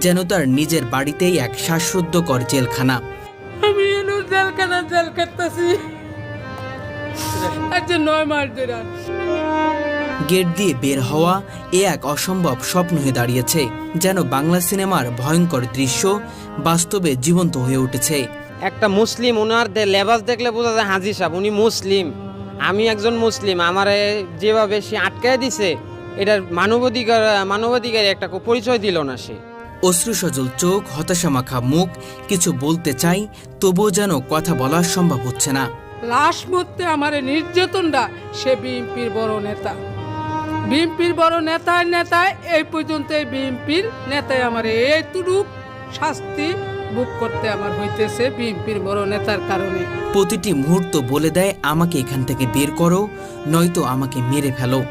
যেন তার নিজের বাড়িতেই এক শ্বাসরুদ্ধকর জেলখানা। আমি এনে জেলখানা জেল নয় মাস ধরে। গেট দিয়ে বের হওয়া এ এক অসম্ভব স্বপ্ন হয়ে দাঁড়িয়েছে যেন বাংলা সিনেমার ভয়ঙ্কর দৃশ্য বাস্তবে জীবন্ত হয়ে উঠেছে। একটা মুসলিম ওনার দে- লেবাস দেখলে বোঝা যায় হাজি সাহেব উনি মুসলিম। আমি একজন মুসলিম আমারে যেভাবে সে আটকায় দিছে এটার মানবাধিকার মানবাধিকার একটা পরিচয় দিল না সে। অশ্রুসজল চোখ হতাশামাখা মুখ কিছু বলতে চাই তবুও যেন কথা বলা সম্ভব হচ্ছে না। লাশ মধ্যে আমার নির্যাতনটা সে বিএনপির বড় নেতা। বিএনপির বড় নেতায় নেতায় এই পর্যন্ত বিএনপির নেতায় আমার এইটুক শাস্তি বুক করতে আমার হইতেছে বিএনপির বড় নেতার কারণে। প্রতিটি মুহূর্ত বলে দেয় আমাকে এখান থেকে বের করো নয়তো আমাকে মেরে ফেলো।